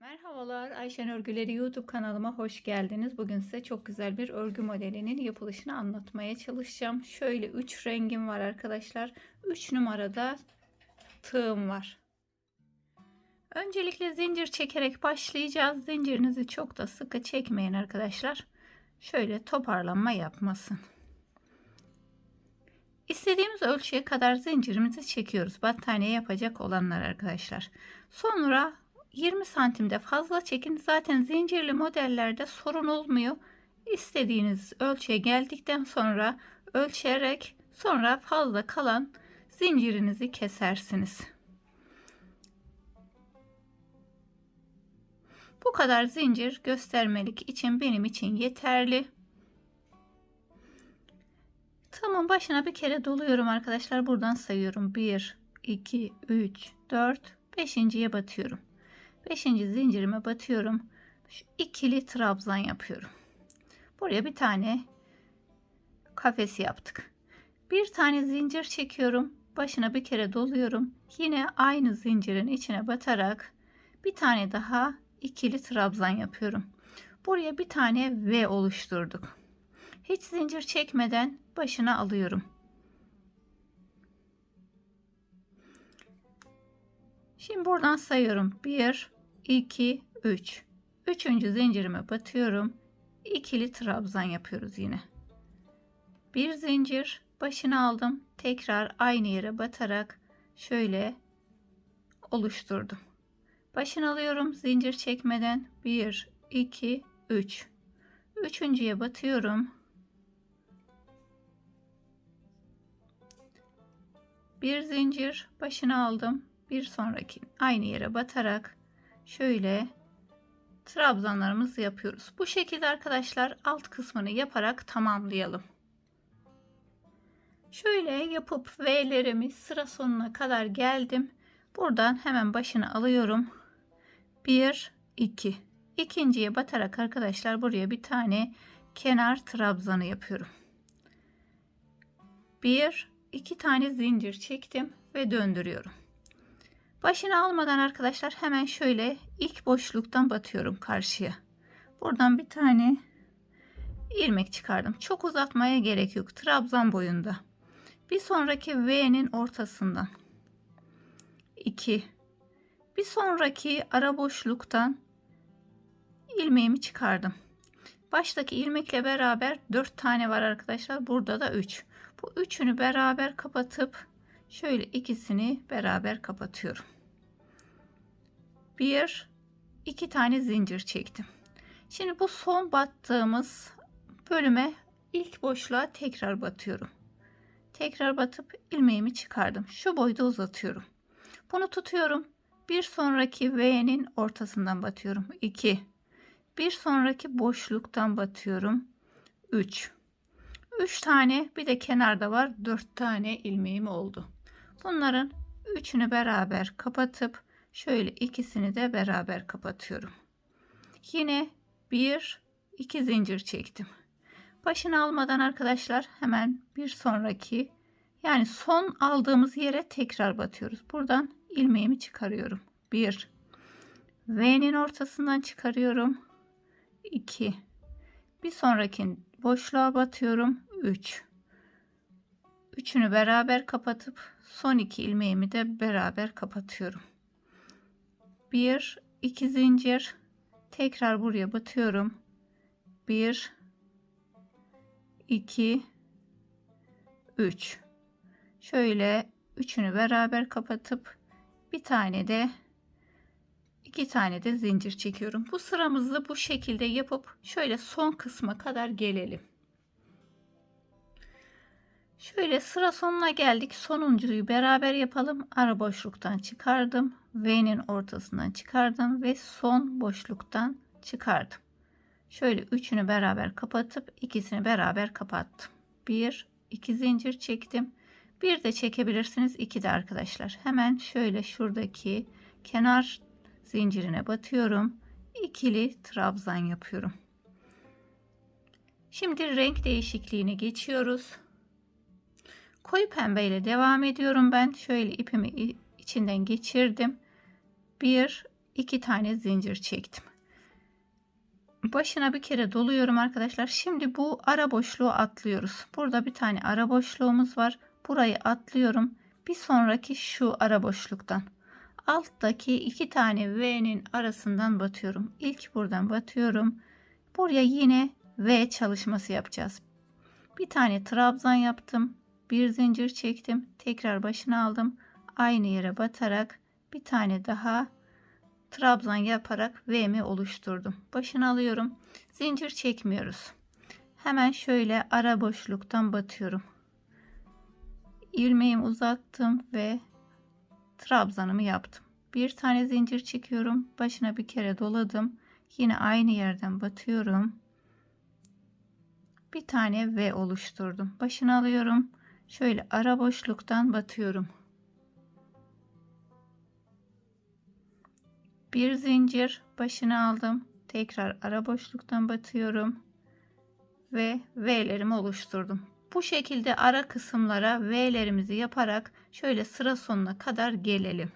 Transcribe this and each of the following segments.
Merhabalar Ayşen Örgüleri YouTube kanalıma hoş geldiniz. Bugün size çok güzel bir örgü modelinin yapılışını anlatmaya çalışacağım. Şöyle 3 rengim var arkadaşlar. 3 numarada tığım var. Öncelikle zincir çekerek başlayacağız. Zincirinizi çok da sıkı çekmeyin arkadaşlar. Şöyle toparlanma yapmasın. İstediğimiz ölçüye kadar zincirimizi çekiyoruz. Battaniye yapacak olanlar arkadaşlar. Sonra 20 santimde fazla çekin. Zaten zincirli modellerde sorun olmuyor. İstediğiniz ölçüye geldikten sonra ölçerek sonra fazla kalan zincirinizi kesersiniz. Bu kadar zincir göstermelik için benim için yeterli. Tamam başına bir kere doluyorum arkadaşlar. Buradan sayıyorum. 1, 2, 3, 4, 5.ye batıyorum. 5. zincirime batıyorum. Şu ikili trabzan yapıyorum. Buraya bir tane kafes yaptık. Bir tane zincir çekiyorum. Başına bir kere doluyorum. Yine aynı zincirin içine batarak bir tane daha ikili trabzan yapıyorum. Buraya bir tane V oluşturduk. Hiç zincir çekmeden başına alıyorum. Şimdi buradan sayıyorum. 1, 2, 3. Üçüncü zincirime batıyorum. İkili trabzan yapıyoruz yine. Bir zincir başına aldım. Tekrar aynı yere batarak şöyle oluşturdum. Başını alıyorum zincir çekmeden 1 2 3 üçüncüye batıyorum bir zincir başına aldım. Bir sonraki aynı yere batarak şöyle trabzanlarımızı yapıyoruz. Bu şekilde arkadaşlar alt kısmını yaparak tamamlayalım. Şöyle yapıp V'lerimi sıra sonuna kadar geldim. Buradan hemen başını alıyorum. 1 2 ikinciye batarak arkadaşlar buraya bir tane kenar trabzanı yapıyorum. 1 2 tane zincir çektim ve döndürüyorum. Başını almadan arkadaşlar hemen şöyle ilk boşluktan batıyorum karşıya. Buradan bir tane ilmek çıkardım. Çok uzatmaya gerek yok. Trabzan boyunda. Bir sonraki V'nin ortasından 2 bir sonraki ara boşluktan ilmeğimi çıkardım. Baştaki ilmekle beraber 4 tane var arkadaşlar. Burada da 3. Bu üçünü beraber kapatıp şöyle ikisini beraber kapatıyorum. Bir, iki tane zincir çektim. Şimdi bu son battığımız bölüme ilk boşluğa tekrar batıyorum. Tekrar batıp ilmeğimi çıkardım. Şu boyda uzatıyorum. Bunu tutuyorum. Bir sonraki V'nin ortasından batıyorum. 2. Bir sonraki boşluktan batıyorum. 3. 3 tane bir de kenarda var. 4 tane ilmeğim oldu. Bunların üçünü beraber kapatıp şöyle ikisini de beraber kapatıyorum. Yine bir iki zincir çektim. Başını almadan arkadaşlar hemen bir sonraki yani son aldığımız yere tekrar batıyoruz. Buradan ilmeğimi çıkarıyorum. 1 V'nin ortasından çıkarıyorum. 2 bir sonraki boşluğa batıyorum. 3 üçünü beraber kapatıp son iki ilmeğimi de beraber kapatıyorum. 1 2 zincir tekrar buraya batıyorum. 1 2 3 şöyle üçünü beraber kapatıp bir tane de iki tane de zincir çekiyorum. Bu sıramızı bu şekilde yapıp şöyle son kısma kadar gelelim. Şöyle sıra sonuna geldik. Sonuncuyu beraber yapalım. Ara boşluktan çıkardım. V'nin ortasından çıkardım ve son boşluktan çıkardım. Şöyle üçünü beraber kapatıp ikisini beraber kapattım. Bir, iki zincir çektim. Bir de çekebilirsiniz. iki de arkadaşlar. Hemen şöyle şuradaki kenar zincirine batıyorum. İkili trabzan yapıyorum. Şimdi renk değişikliğine geçiyoruz. Koyu pembe ile devam ediyorum ben. Şöyle ipimi içinden geçirdim. Bir, iki tane zincir çektim. Başına bir kere doluyorum arkadaşlar. Şimdi bu ara boşluğu atlıyoruz. Burada bir tane ara boşluğumuz var. Burayı atlıyorum. Bir sonraki şu ara boşluktan. Alttaki iki tane V'nin arasından batıyorum. İlk buradan batıyorum. Buraya yine V çalışması yapacağız. Bir tane trabzan yaptım. Bir zincir çektim. Tekrar başına aldım. Aynı yere batarak bir tane daha trabzan yaparak V'mi oluşturdum. Başını alıyorum. Zincir çekmiyoruz. Hemen şöyle ara boşluktan batıyorum. İlmeğimi uzattım ve trabzanımı yaptım. Bir tane zincir çekiyorum. Başına bir kere doladım. Yine aynı yerden batıyorum. Bir tane V oluşturdum. Başını alıyorum. Şöyle ara boşluktan batıyorum. Bir zincir başını aldım. Tekrar ara boşluktan batıyorum. Ve V'lerimi oluşturdum. Bu şekilde ara kısımlara V'lerimizi yaparak şöyle sıra sonuna kadar gelelim.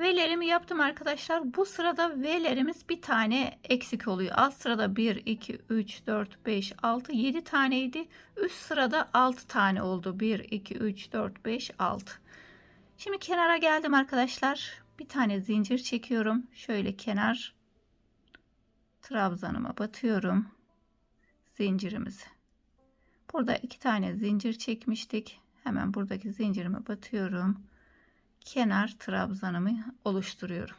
V'lerimi yaptım arkadaşlar. Bu sırada V'lerimiz bir tane eksik oluyor. Alt sırada 1, 2, 3, 4, 5, 6, 7 taneydi. Üst sırada 6 tane oldu. 1, 2, 3, 4, 5, 6. Şimdi kenara geldim arkadaşlar. Bir tane zincir çekiyorum. Şöyle kenar trabzanıma batıyorum. Zincirimizi. Burada iki tane zincir çekmiştik. Hemen buradaki zincirime batıyorum. Kenar trabzanımı oluşturuyorum.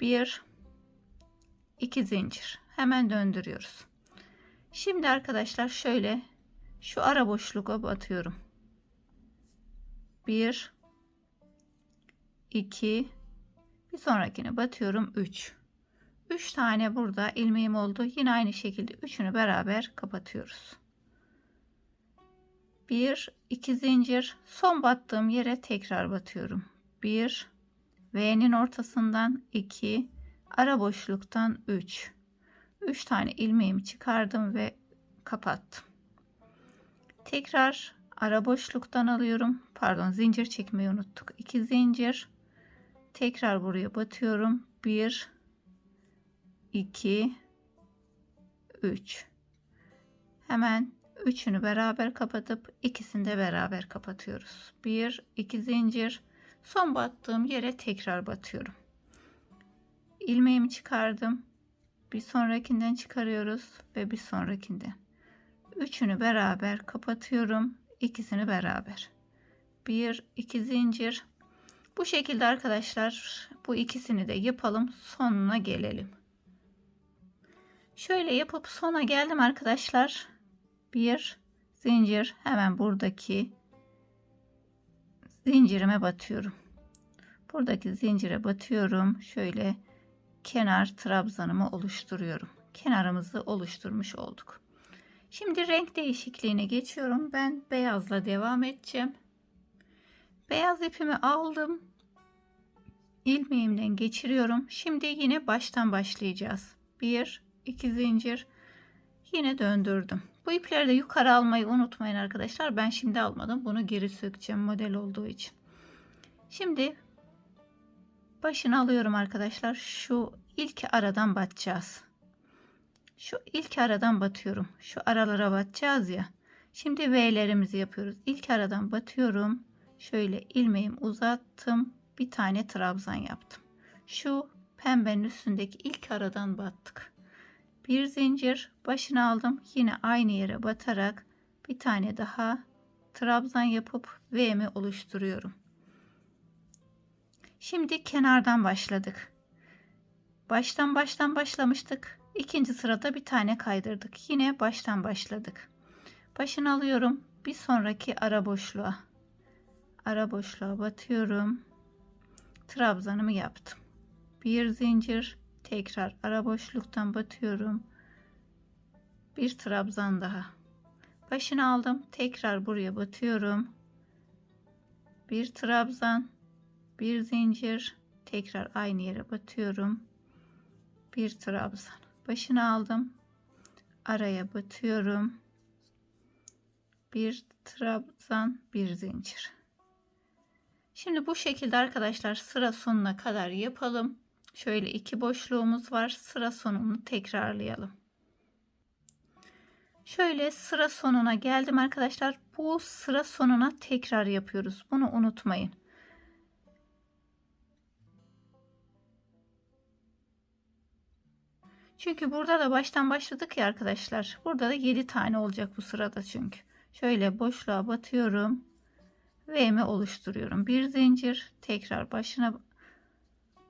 Bir, iki zincir. Hemen döndürüyoruz. Şimdi arkadaşlar şöyle şu ara boşluğa batıyorum. 1 2 bir sonrakine batıyorum 3 3 tane burada ilmeğim oldu yine aynı şekilde üçünü beraber kapatıyoruz 1 2 zincir son battığım yere tekrar batıyorum 1 V'nin ortasından 2 ara boşluktan 3 3 tane ilmeğimi çıkardım ve kapattım tekrar ara boşluktan alıyorum. Pardon zincir çekmeyi unuttuk. 2 zincir. Tekrar buraya batıyorum. 1 2 3 Hemen üçünü beraber kapatıp ikisini de beraber kapatıyoruz. 1 2 zincir. Son battığım yere tekrar batıyorum. İlmeğimi çıkardım. Bir sonrakinden çıkarıyoruz ve bir sonrakinden. Üçünü beraber kapatıyorum. ikisini beraber. Bir, iki zincir. Bu şekilde arkadaşlar bu ikisini de yapalım. Sonuna gelelim. Şöyle yapıp sona geldim arkadaşlar. Bir zincir hemen buradaki zincirime batıyorum. Buradaki zincire batıyorum. Şöyle kenar trabzanımı oluşturuyorum. Kenarımızı oluşturmuş olduk. Şimdi renk değişikliğine geçiyorum. Ben beyazla devam edeceğim. Beyaz ipimi aldım. ilmeğimden geçiriyorum. Şimdi yine baştan başlayacağız. 1 2 zincir yine döndürdüm. Bu ipleri de yukarı almayı unutmayın arkadaşlar. Ben şimdi almadım. Bunu geri sökeceğim model olduğu için. Şimdi başını alıyorum arkadaşlar. Şu ilk aradan batacağız. Şu ilk aradan batıyorum. Şu aralara batacağız ya. Şimdi V'lerimizi yapıyoruz. İlk aradan batıyorum. Şöyle ilmeğimi uzattım. Bir tane trabzan yaptım. Şu pembenin üstündeki ilk aradan battık. Bir zincir başını aldım. Yine aynı yere batarak bir tane daha trabzan yapıp V'mi oluşturuyorum. Şimdi kenardan başladık. Baştan baştan başlamıştık. İkinci sırada bir tane kaydırdık. Yine baştan başladık. Başını alıyorum. Bir sonraki ara boşluğa. Ara boşluğa batıyorum. Trabzanımı yaptım. Bir zincir. Tekrar ara boşluktan batıyorum. Bir trabzan daha. Başını aldım. Tekrar buraya batıyorum. Bir trabzan. Bir zincir. Tekrar aynı yere batıyorum. Bir trabzan başını aldım araya batıyorum bir trabzan, bir zincir. Şimdi bu şekilde arkadaşlar sıra sonuna kadar yapalım. Şöyle iki boşluğumuz var. Sıra sonunu tekrarlayalım. Şöyle sıra sonuna geldim arkadaşlar. Bu sıra sonuna tekrar yapıyoruz. Bunu unutmayın. Çünkü burada da baştan başladık ya arkadaşlar. Burada da 7 tane olacak bu sırada çünkü. Şöyle boşluğa batıyorum. V'mi oluşturuyorum. Bir zincir tekrar başına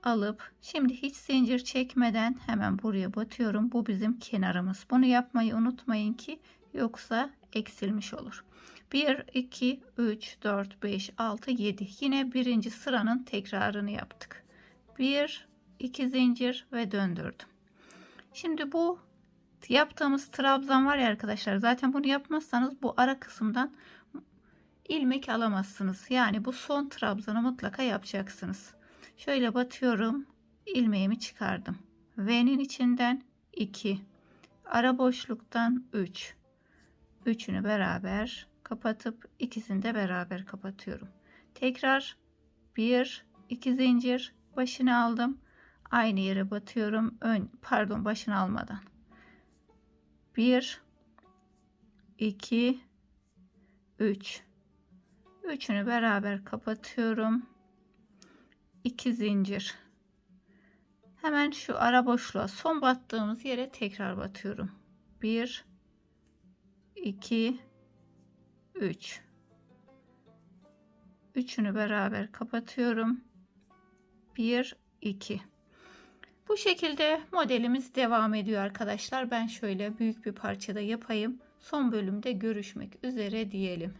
alıp şimdi hiç zincir çekmeden hemen buraya batıyorum. Bu bizim kenarımız. Bunu yapmayı unutmayın ki yoksa eksilmiş olur. 1 2 3 4 5 6 7 yine birinci sıranın tekrarını yaptık. 1 2 zincir ve döndürdüm. Şimdi bu yaptığımız trabzan var ya arkadaşlar zaten bunu yapmazsanız bu ara kısımdan ilmek alamazsınız. Yani bu son trabzanı mutlaka yapacaksınız. Şöyle batıyorum. ilmeğimi çıkardım. V'nin içinden 2. Ara boşluktan 3. Üçünü beraber kapatıp ikisini de beraber kapatıyorum. Tekrar 1 2 zincir başını aldım. Aynı yere batıyorum. Ön pardon başını almadan. 1 2 3 Üçünü beraber kapatıyorum. 2 zincir. Hemen şu ara boşluğa son battığımız yere tekrar batıyorum. 1 2 3 Üçünü beraber kapatıyorum. 1 2 Bu şekilde modelimiz devam ediyor arkadaşlar. Ben şöyle büyük bir parçada yapayım. Son bölümde görüşmek üzere diyelim.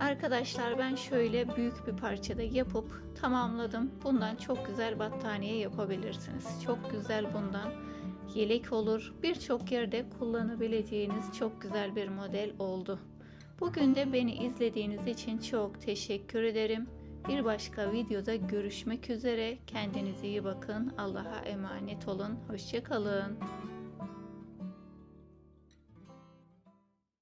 Arkadaşlar ben şöyle büyük bir parçada yapıp tamamladım. Bundan çok güzel battaniye yapabilirsiniz. Çok güzel bundan yelek olur. Birçok yerde kullanabileceğiniz çok güzel bir model oldu. Bugün de beni izlediğiniz için çok teşekkür ederim. Bir başka videoda görüşmek üzere. Kendinize iyi bakın. Allah'a emanet olun. Hoşçakalın.